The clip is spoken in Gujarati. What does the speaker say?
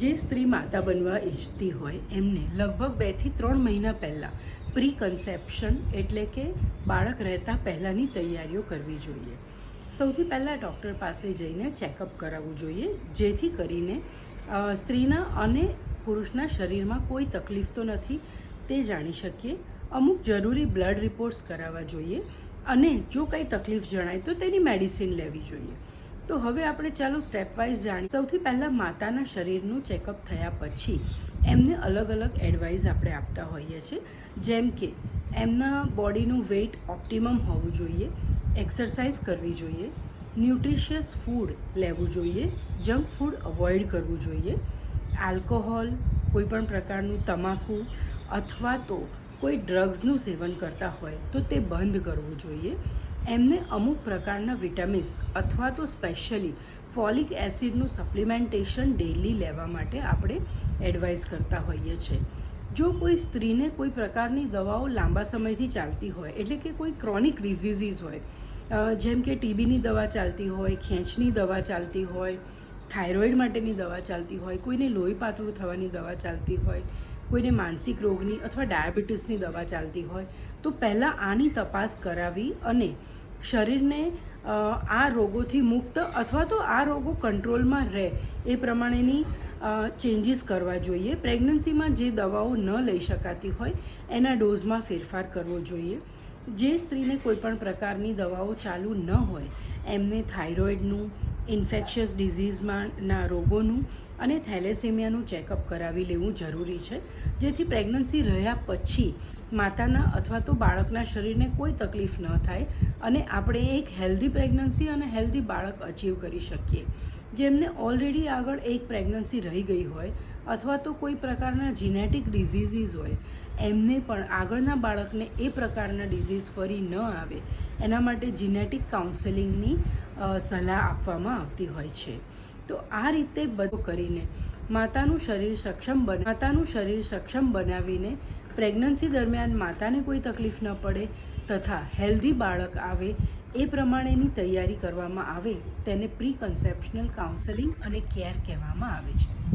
જે સ્ત્રી માતા બનવા ઈચ્છતી હોય એમને લગભગ બેથી ત્રણ મહિના પહેલાં પ્રી કન્સેપ્શન એટલે કે બાળક રહેતા પહેલાંની તૈયારીઓ કરવી જોઈએ. સૌથી પહેલાં ડૉક્ટર પાસે જઈને ચેકઅપ કરાવવું જોઈએ, જેથી કરીને સ્ત્રીના અને પુરુષના શરીરમાં કોઈ તકલીફ તો નથી, તે જાણી શકીએ. અમુક જરૂરી બ્લડ રિપોર્ટ્સ કરાવવા જોઈએ અને જો કંઈ તકલીફ જણાય તો તેની મેડિસિન લેવી જોઈએ. તો હવે આપણે ચાલો સ્ટેપ વાઇઝ જાણીએ. સૌથી પહેલાં માતાના શરીરનું ચેકઅપ થયા પછી એમને અલગ અલગ એડવાઇસ આપણે આપતા હોઈએ છીએ. જેમ કે, એમના બોડીનું વેઇટ ઓપ્ટિમમ હોવું જોઈએ એક્સરસાઇઝ કરવી જોઈએ ન્યુટ્રિશિયસ ફૂડ લેવું જોઈએ જંક ફૂડ અવોઇડ કરવું જોઈએ આલ્કોહોલ કોઈપણ પ્રકારનું તમાકુ અથવા તો કોઈ ડ્રગ્સનું સેવન કરતા હોય તો તે બંધ કરવું જોઈએ. એમને અમુક પ્રકારના વિટામિન્સ અથવા તો સ્પેશિયલી ફોલિક એસિડનું સપ્લિમેન્ટેશન ડેલી લેવા માટે આપણે એડવાઇસ કરતા હોઈએ છીએ. જો કોઈ સ્ત્રીને કોઈ પ્રકારની દવાઓ લાંબા સમયથી ચાલતી હોય, એટલે કે કોઈ ક્રોનિક ડિઝીઝીસ હોય જેમ કે ટીબીની દવા ચાલતી હોય, ખેંચની દવા ચાલતી હોય, થાઇરોઇડ માટેની દવા ચાલતી હોય, કોઈને લોહી પાતળું થવાની દવા ચાલતી હોય, કોઈને માનસિક રોગની અથવા ડાયાબિટીસની દવા ચાલતી હોય, તો પહેલાં આની તપાસ કરાવી અને શરીરને આ રોગોથી મુક્ત અથવા તો આ રોગો કંટ્રોલમાં રહે એ પ્રમાણેની ચેન્જીસ કરવા જોઈએ. પ્રેગ્નન્સીમાં જે દવાઓ ન લઈ શકાતી હોય, એના ડોઝમાં ફેરફાર કરવો જોઈએ. જે સ્ત્રીને કોઈપણ પ્રકારની દવાઓ ચાલુ ન હોય, એમને થાઇરોઇડનું, ઇન્ફેક્શિયસ ડિઝીઝમાં રોગોનું અને થેલેસેમિયાનું ચેકઅપ કરાવી લેવું જરૂરી છે. જેથી પ્રેગ્નન્સી રહ્યા પછી માતાના અથવા તો બાળકના શરીરને કોઈ તકલીફ ન થાય અને આપણે એક હેલ્ધી પ્રેગ્નન્સી અને હેલ્ધી બાળક અચીવ કરી શકીએ. જેમને ઓલરેડી આગળ એક પ્રેગ્નન્સી રહી ગઈ હોય અથવા તો કોઈ પ્રકારના જીનેટિક ડિઝીઝીસ હોય, એમને પણ આગળના બાળકને એ પ્રકારના ડિઝીઝ ફરી ન આવે, એના માટે જીનેટિક કાઉન્સેલિંગની સલાહ આપવામાં આવતી હોય છે. તો આ રીતે બધું કરીને માતાનું શરીર સક્ષમ બન, માતાનું શરીર સક્ષમ બનાવીને પ્રેગ્નન્સી દરમિયાન માતાને કોઈ તકલીફ ન પડે તથા હેલ્ધી બાળક આવે એ પ્રમાણેની તૈયારી કરવામાં આવે તેને પ્રી કન્સેપ્શનલ કાઉન્સેલિંગ અને કેર કહેવામાં આવે છે.